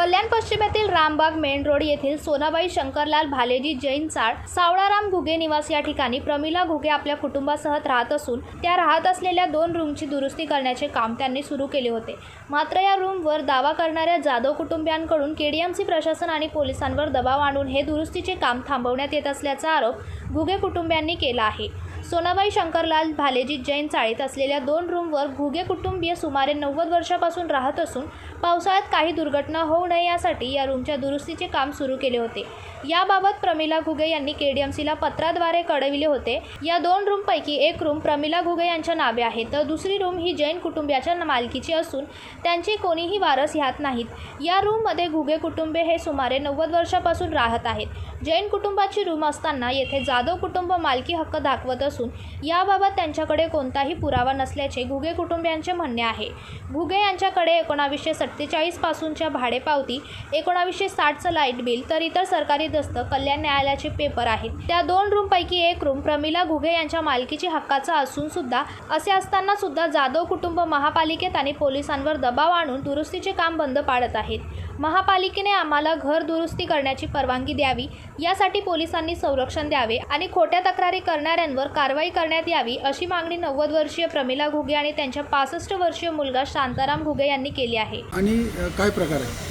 कल्याण पश्चिमेतील Rambag main road येथील सोनाबाई शंकरलाल भालेजी जैन चाळ सावळाराम घुगे निवास या ठिकाणी प्रमिला घुगे आपल्या कुटुंबासह राहत असून त्या राहत असलेल्या दोन रूमची दुरुस्ती करण्याचे काम त्यांनी सुरू केले होते. मात्र या रूमवर दावा करणाऱ्या जाधव कुटुंबियांकडून केडीएमसी प्रशासन आणि पोलिसांवर दबाव आणून हे दुरुस्तीचे काम थांबवण्यात येत असल्याचा आरोप घुगे कुटुंबियांनी केला आहे. सोनाबाई शंकरलाल भालेजी जैन चाळीत असलेल्या दोन रूमवर घुगे कुटुंबीय सुमारे नव्वद वर्षापासून राहत असून पावसाळ्यात काही दुर्घटना होऊ नये यासाठी या रूमच्या दुरुस्तीचे काम सुरू केले होते. याबाबत प्रमिला घुगे यांनी केडीएमसीला पत्राद्वारे कळविले होते. या दोन रूमपैकी एक रूम प्रमिला घुगे यांच्या नावे आहे तर दुसरी रूम ही जैन कुटुंबियाच्या मालकीची असून त्यांचे कोणीही वारस ह्यात नाहीत. या रूममध्ये घुगे कुटुंबे हे सुमारे नव्वद वर्षापासून राहत आहेत. जैन कुटुंबाची रूम असताना येथे जाधव कुटुंब मालकी हक्क दाखवत असून याबाबत त्यांच्याकडे कोणताही पुरावा नसल्याचे घुगे कुटुंबियांचे म्हणणे आहे. घुगे यांच्याकडे एकोणावीसशे सत्तेचाळीसपासूनच्या भाडेपावती एकोणावीसशे साठचं लाइट बिल तर इतर सरकारी दस्त कल्याण न्यायालयाचे पेपर आहेत. त्या दोन रूमपैकी एक रूम प्रमिला घुगे यांच्या मालकीची हक्काचा असून सुद्धा असे असताना सुद्धा जाधव कुटुंब महापालिकेत आणि पोलिसांवर दबाव आणून दुरुस्तीचे काम बंद पाडत आहेत. महापालिकेने आम्हाला घर दुरुस्ती करण्याची परवानगी द्यावी यासाठी पोलिसांनी संरक्षण द्यावे आणि खोट्या तक्रारी करणाऱ्यांवर कारवाई करण्यात यावी अशी मागणी नव्वद वर्षीय प्रमिला घुगे आणि त्यांच्या पासष्ट वर्षीय मुलगा शांताराम घुगे यांनी केली आहे. आणि काय प्रकार आहे?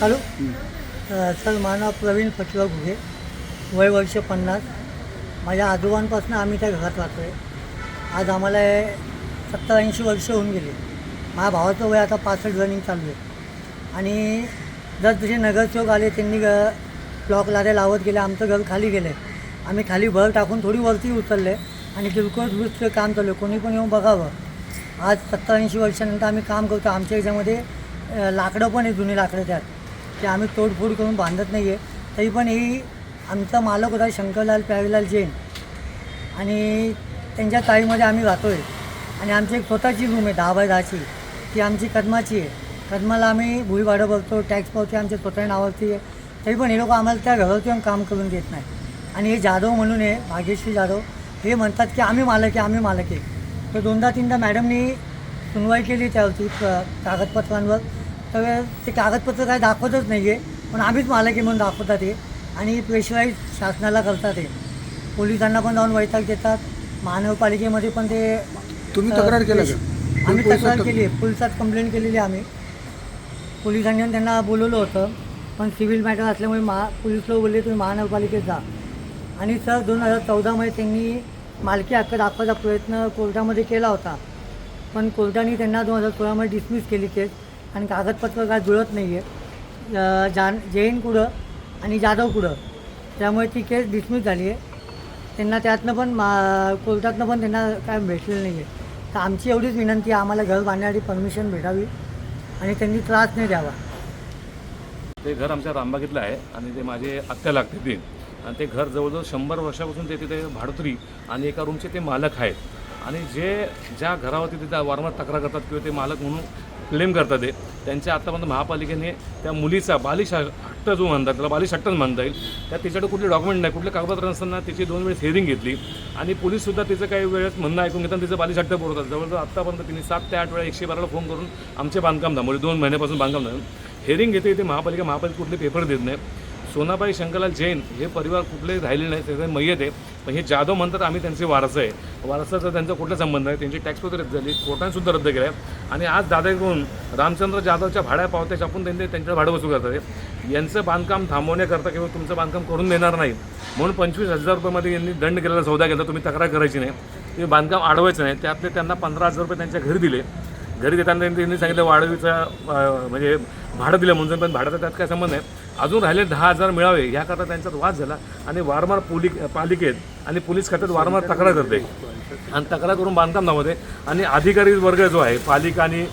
हॅलो. सर माझं नाव प्रवीण फटवा घुगे. वय वर्ष पन्नास. माझ्या आजोबांपासून आम्ही त्या घरात राहतो आहे आज आम्हाला सत्तर ऐंशी वर्ष होऊन गेली. माझ्या भावाचं वय आता पासष्ट रनिंग चालू आहे. आणि जर तसे नगरसेवक आले त्यांनी ग ब्लॉक लाद्या लावत गेले आमचं घर खाली गेलं. आहे आम्ही खाली भर टाकून थोडी वरती उचलले आणि किरकोळ दुरुस्त काम चालू आहे. कोणी पण येऊन बघावं. आज सत्तर ऐंशी वर्षानंतर आम्ही काम करतो. आमच्या याच्यामध्ये लाकडं पण आहे जुनी लाकडं त्यात. ते आम्ही तोडफोड करून बांधत नाही आहे तरी पण ही आमचा मालक होता शंकरलाल प्यारीलाल जैन. आणि त्यांच्या ताईमध्ये आम्ही राहतो आहे आणि आमची एक स्वतःची रूम आहे दहा बाय दहाची. ती आमची कदमाची आहे. कदमाला आम्ही भुई भाडं बघतो टॅक्स पावती आमच्या स्वतः नावावरती आहे. तरी पण हे लोक आम्हाला त्या घरावरती येऊन काम करून देत नाही आणि हे जाधव म्हणून आहे भाग्यश्री जाधव हे म्हणतात की आम्ही मालक आहे आम्ही मालक आहे. तर दोनदा तीनदा मॅडमनी सुनवाई केली त्यावरती कागदपत्रांवर. तर ते कागदपत्र काय दाखवतच नाही आहे पण आम्हीच मालक आहे म्हणून दाखवतात ते आणि प्रेशराईज शासनाला करतात ते पोलिसांना पण जाऊन वैताग देतात. महानगरपालिकेमध्ये पण ते तुम्ही तक्रार केलं आम्ही तक्रार तक- केली आहे पोलिसात कंप्लेंट केलेली आहे आम्ही. पोलिसांनी त्यांना बोलवलं होतं. पण सिव्हिल मॅटर असल्यामुळे महा पोलीस लोक बोलले तुम्ही महानगरपालिकेत जा. आणि सर दोन हजार चौदामध्ये त्यांनी मालकी हक्क दाखवायचा प्रयत्न कोर्टामध्ये केला होता. पण कोर्टाने त्यांना दोन हजार सोळामध्ये डिसमिस केली केस आणि कागदपत्र काय जुळत नाही आहे जान जैन कुडं आणि जाधव कुडं त्यामुळे ती केस डिसमिस झाली आहे त्यांना त्यातनं पण मा कोर्टातनं पण त्यांना काय भेटलेलं नाही आहे तर आमची एवढीच विनंती आहे आम्हाला घर बांधण्यासाठी परमिशन भेटावी आणि त्यांनी त्रास नाही द्यावा. ते घर आमच्या रामबागेतलं आहे आणि ते माझे आत्या लागते ते. आणि ते घर जवळजवळ शंभर वर्षापासून ते तिथे भाडोत्री आणि एका रूमचे ते मालक आहेत. आणि जे ज्या घरावरती तिथे वारंवार तक्रार करतात किंवा ते मालक म्हणून क्लेम करतात ते त्यांच्या आत्तापर्यंत महापालिकेने त्या मुलीचा बालिश हट्ट जो म्हणतात त्याला बाली हट्टच म्हणता येईल. त्या तिच्याकडे कुठले डॉक्युमेंट नाही कुठले कागदपत्र नसताना तिची दोन वेळेस हेरिंग घेतली. आणि पोलीससुद्धा तिचं काही वेळेस म्हणणं ऐकून घेताना तिचं बाली हट्ट बोलतात जवळजवळ आत्तापर्यंत तिने सात ते आठ वेळा एकशे बाराला फोन करून आमचे बांधकाम थांबवले दोन महिन्यापासून बांधकाम थांबवले. हेअरिंग घेते इथे महापालिका महापालिका कुठले पेपर देत नाही. सोनाबाई शंकरलाल जैन हे परिवार कुठले राहिले नाही त्याचे मय्यत आहे. पण हे जाधव म्हणतात आम्ही त्यांचे वारस आहे. वारसाचा त्यांचा कुठला संबंध आहे? त्यांची टॅक्स वगैरे रद्द झाली कोर्टानेसुद्धा रद्द केल्या. आहे आणि आज दादाकडून रामचंद्र जाधवच्या भाड्या पावत्या छापून त्यांनी त्यांच्या भाडं वसूल करतात. यांचं बांधकाम थांबवण्याकरता किंवा तुमचं बांधकाम करून देणार नाही. म्हणून पंचवीस हजार रुपयामध्ये यांनी दंड केलेला सौदा केला. तुम्ही तक्रार करायची नाही. तुम्ही बांधकाम अडवायचं नाही. त्यातले त्यांना पंधरा हजार रुपये त्यांच्या घरी दिले. घरी देताना त्यांनी त्यांनी सांगितलं वाढवीचा म्हणजे भाडं दिलं म्हणून पण भाड्याचा त्यात काय संबंध आहे अजून राहिले दहा हजार मिळावे याकरता त्यांच्यात वाद झाला आणि वारंवार पोली पालिकेत आणि पोलीस खात्यात वारंवार तक्रार करते आणि तक्रार करून बांधकाम नावामध्ये आणि अधिकारी वर्ग जो आहे पालिका आणि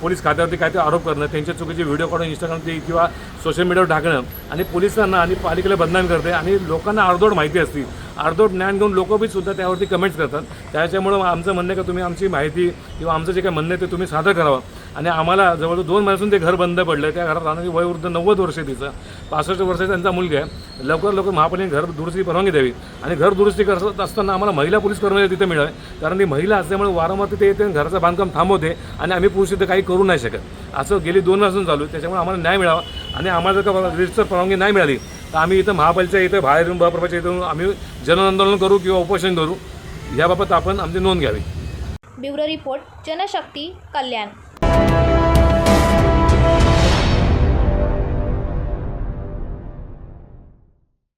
पोलीस खात्यावरती काय ते आरोप करणं त्यांच्या चुकीचे व्हिडिओ काढून इंस्टाग्रामची किंवा सोशल मीडियावर टाकणं आणि पोलिसांना आणि पालिकेला बदनाम करते. आणि लोकांना अर्धोड माहिती असते. अर्धोड ज्ञान घेऊन लोक बी सुद्धा त्यावरती कमेंट्स करतात. त्याच्यामुळं आमचं म्हणणं आहे का तुम्ही आमची माहिती किंवा आमचं जे काही म्हणणं आहे ते तुम्ही सादर करावं. आणि आम्हाला जवळजवळ दोन महिन्यापासून ते घर बंद पडलं त्या घरात राहणारी वयवृद्ध नव्वद वर्ष तिचं. पासष्ट वर्षाचा त्यांचा मुलगा आहे. लवकर लवकर महापालिकेने घर दुरुस्ती परवानगी द्यावी. आणि घर दुरुस्ती करत असताना आम्हाला महिला पोलीस कर्मचारी तिथे मिळावे कारण ती महिला असल्यामुळे वारंवार तिथे येते घराचं बांधकाम थांबवते आणि आम्ही पुरुष तिथे काही करू नाही शकत. असं गेली दोन वर्षांपासून चालू आहे. त्याच्यामुळे आम्हाला न्याय मिळावा. आणि आम्हाला जर का रजिस्टर परवानगी नाही मिळाली तर आम्ही इथं महापालिकेच्या इथं बाहेर येऊन प्रपंच इथून आम्ही जनआंदोलन करू किंवा उपोषण करू. याबाबत आपण आमची नोंद घ्यावी. Bureau report Janshakti Kalyan.